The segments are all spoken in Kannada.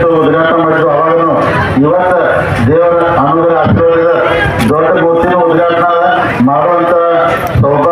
ಉದ್ಘಾಟನೆ ಮಾಡಿದ್ರು. ಅವಾಗನು ಇವತ್ತ ದೇವರ ಅನುಗ್ರಹ ಆಶೀರ್ವಾದ ದೊಡ್ಡ ಗೊತ್ತಿನ ಉದ್ಘಾಟನೆ ಮಾಡುವಂತ ಸೌಕರ್ಯ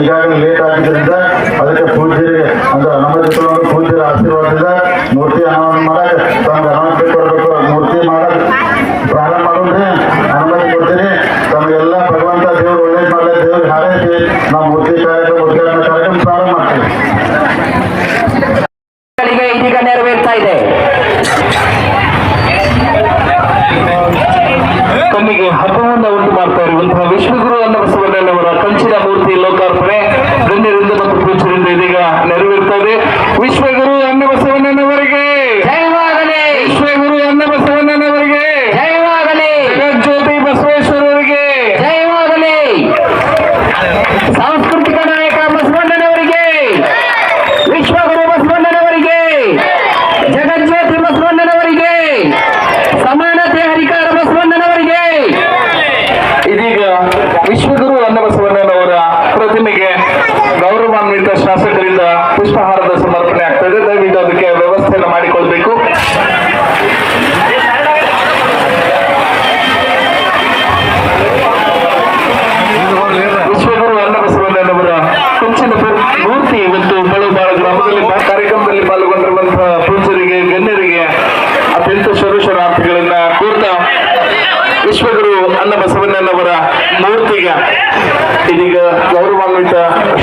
ಈಗಾಗಲೇ ಲೇಟ್ ಆಗಿದ್ದರಿಂದ ಅದಕ್ಕೆ ಪೂಜ್ಯರಿಗೆ ಅಂದ್ರೆ ನಮ್ಮ ಪೂಜ್ಯರ ಆಶೀರ್ವಾದದಿಂದ ಮೂರ್ತಿ ಆ to the local press ಈಗ ಇದೀಗ ಗೌರವಾನ್ವಿತ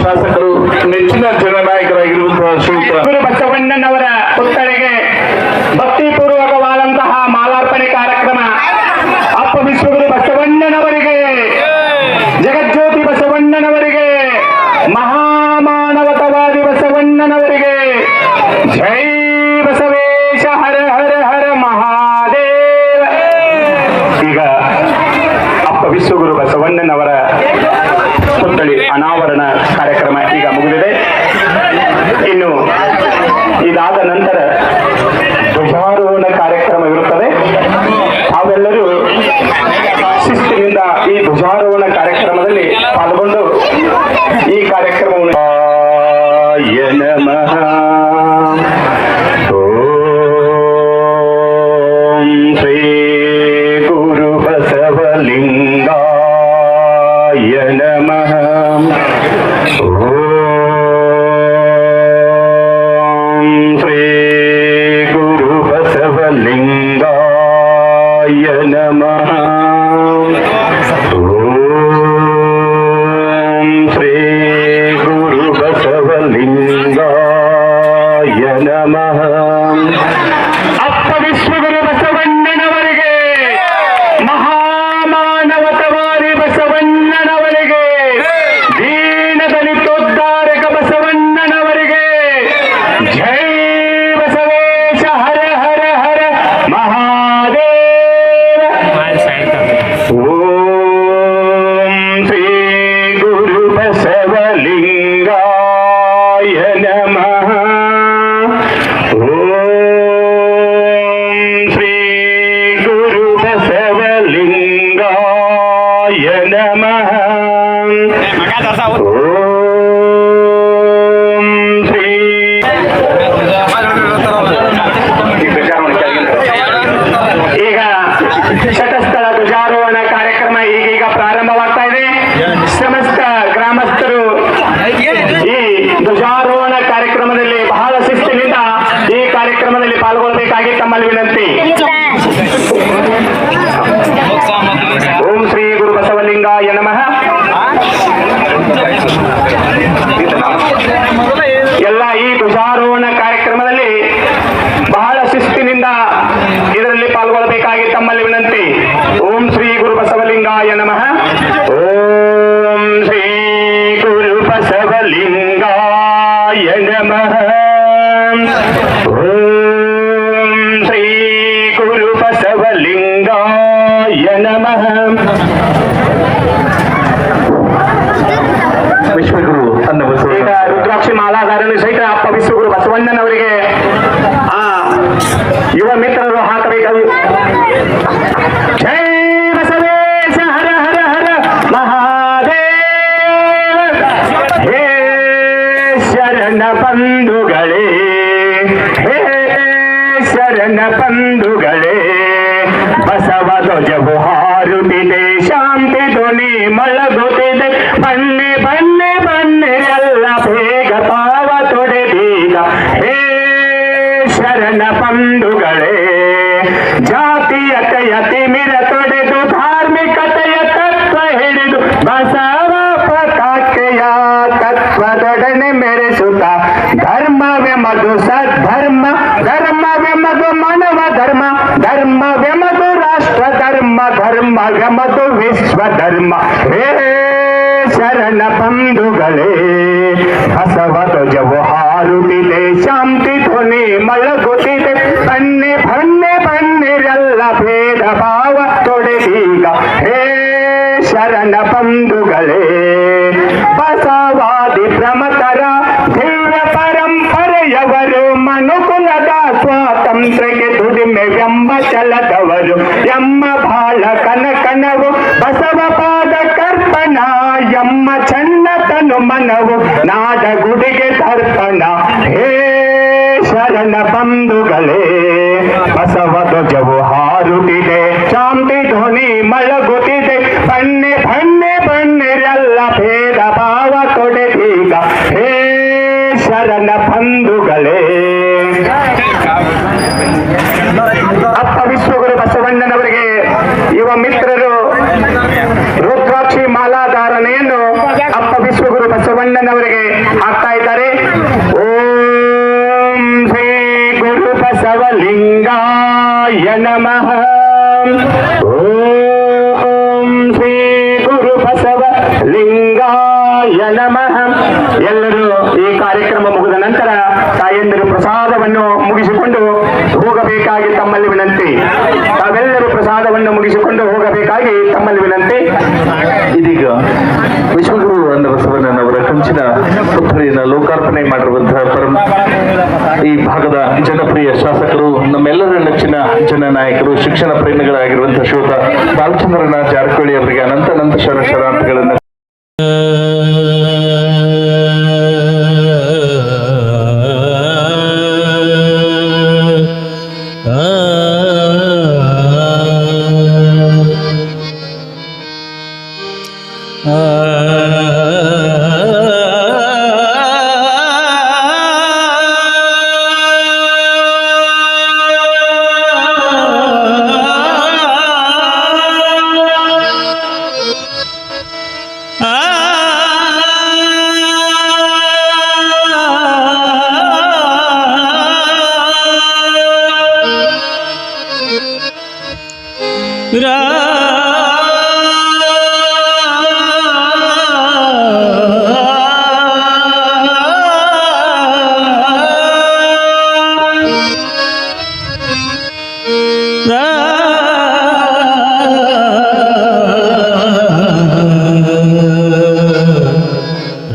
ಶಾಸಕರು ನೆಚ್ಚಿನ ಜನನಾಯಕರಾಗಿರುವಂತಹ ಶ್ರೀಯುತ ಗುರು ಬಸವಣ್ಣನವರ ಪುತ್ಥಳಿ ಅನಾವರಣ ಕಾರ್ಯಕ್ರಮ ಈಗ ಮುಗಿದಿದೆ. ಇನ್ನು ಇದಾದ ನಂತರ ಧ್ವಜಾರೋಹಣ ಕಾರ್ಯಕ್ರಮ ಇರುತ್ತದೆ. ಅವೆಲ್ಲರೂ ಶಿಸ್ತಿನಿಂದ ಈ ಧ್ವಜಾರೋಹಣ ಕಾರ್ಯಕ್ರಮದಲ್ಲಿ ಪಾಲ್ಗೊಂಡು ಈ ಕಾರ್ಯಕ್ರಮವನ್ನು ಓಂ ಶ್ರೀ ಗುರು ಬಸವಲಿಂಗ ينامها ವಿಶ್ವಗುರು ಅನ್ನ ಈಗ ಬಸವಣ್ಣ ರುದ್ರಾಕ್ಷಿ ಮಾಲಾಧಾರಣ ಸಹಿತ ಅಪ್ಪ ವಿಶ್ವಗುರು ಬಸವಣ್ಣನವರಿಗೆ ಆ ಯುವ ಮಿತ್ರರು ಹಾಕಬೇಕು ಜೈ ಬಸವೇಶ ಹರ ಹರ ಹರ ಮಹಾದೇವ ಹೇ ಶರಣ ಬಂಧುಗಳೇ ಹೇ ಶರಣ ಬಂಧುಗಳೇ ಬಸವ ಧ್ವಜವು ಹಾರುತ್ತಿದೆ ಶಾಂತಿ ಧ್ವನಿ ಮಳಗುತ್ತಿದೆ ಬನ್ನಿ ಬನ್ನಿ ಬನ್ನಿ ಧರ್ಮವೆಮದು ರಾಷ್ಟ್ರ ಧರ್ಮ ಧರ್ಮವೆಮದು ವಿಶ್ವ ಧರ್ಮ ಹೇ ಶರಣ ಬಂಧುಗಳೇ ಬಸವ ಧ್ವಜವು ಹಾರುತ್ತಿದೆ ಶಾಂತಿ ಧ್ವನಿ ಮಳಗುತ್ತಿದೆ ಬನ್ನಿ ಬನ್ನಿ ಬನ್ನಿರೆಲ್ಲ ಭೇದ ಭಾವ ತೊಡೆದೀಗ ಹೇ ಶರಣ ಬಂಧುಗಳೇ ಪರಂಪರೆಯವರು ಮನುಕುಲದ ಸ್ವಾತಂತ್ರ್ಯಕ್ಕೆ ದುಡಿಮೆವೆಂಬ ಛಲದವರು ಎಮ್ಮ ಬಾಳ ಕನಕನವು ಬಸವ ಪಾದ ಕರ್ಪಣ ಎಮ್ಮ ಚನ್ನತನು ಮನವು ನಾದ ಗುಡಿಗೆ ತರ್ಪಣ ಹೇ ಶರಣ ಬಂಧುಗಳೇ ಬಸವ ಧ್ವಜವು ಹಾರುತ್ತಿದೆ ಶಾಂತಿ ಧ್ವನಿ ಮಳಗುತ್ತಿದೆ ಬನ್ನಿ ಬನ್ನಿ ಬನ್ನಿರೆಲ್ಲ ಭೇದ ಭಾವ ತೊಡೆದೀಗ ಹೇ ಶರಣ ಬಂಧುಗಳೇ ಅಪ್ಪ ವಿಶ್ವಗುರು ಬಸವಣ್ಣನವರಿಗೆ ಯುವ ಮಿತ್ರರು, ರುದ್ರಾಕ್ಷಿ ಮಾಲಾಧಾರಣೆಯನ್ನು ಅಪ್ಪ ವಿಶ್ವಗುರು ಬಸವಣ್ಣನವರಿಗೆ ಹಾಕ್ತಾ ಇದ್ದಾರೆ. ಓಂ ಶ್ರೀ ಗುರು ಬಸವಲಿಂಗಾಯ ನಮಃ. ಓಂ ಶ್ರೀ ಗುರು ಬಸವಲಿಂಗಾಯ ನಮಃ. ಎಲ್ಲರೂ ಈ ಕಾರ್ಯಕ್ರಮ ನಂತರ ತಾಯಂದಿರು ಪ್ರಸಾದವನ್ನು ಮುಗಿಸಿಕೊಂಡು ಹೋಗಬೇಕಾಗಿ ತಮ್ಮಲ್ಲಿ ವಿನಂತಿ. ತಾವೆಲ್ಲರೂ ಪ್ರಸಾದವನ್ನು ಮುಗಿಸಿಕೊಂಡು ಹೋಗಬೇಕಾಗಿ ತಮ್ಮಲ್ಲಿ ವಿನಂತಿ. ಇದೀಗ ವಿಶ್ವಗುರು ಅನ್ನ ಬಸವಣ್ಣನವರ ಕಂಚಿನ ಪುತ್ಥಳಿಯನ್ನು ಲೋಕಾರ್ಪಣೆ ಮಾಡಿರುವಂತಹ ಪರಂ ಈ ಭಾಗದ ಜನಪ್ರಿಯ ಶಾಸಕರು ನಮ್ಮೆಲ್ಲರ ನೆಚ್ಚಿನ ಜನನಾಯಕರು ಶಿಕ್ಷಣ ಪ್ರೇಮಿಗಳಾಗಿರುವಂತಹ ಶೋಧ ಬಾಲಚಂದ್ರನಾಥ್ ಜಾರಕಿಹೊಳಿ ಅವರಿಗೆ ಅನಂತ ಅನಂತ ಶರಣ ಶರಣಾರ್ಥಿಗಳನ್ನು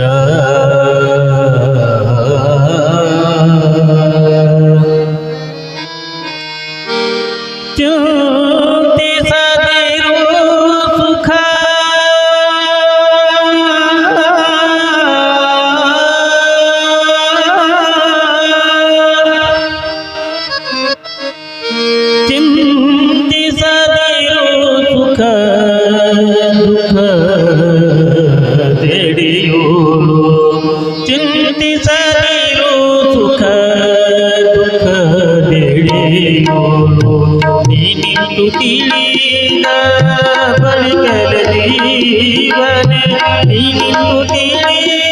Shara ತಿಳಿಯೋಳು ಚಿಂತಿಸದಿರು ಸುಖ ದುಃಖ ತಿಳಿಯೋಳು ನೀನಿಟ್ಟು ತಿಳಿದ ಬಳಿಕಲ ಜೀವನೆ ತಿಳಿದ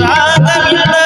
राधा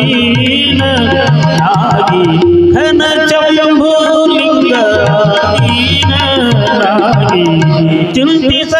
ದೀನನಾಗಿ ಘನ ಚಂಭೂಲಿಂಗ ದೀನನಾಗಿ ಚಿಂತಿಸ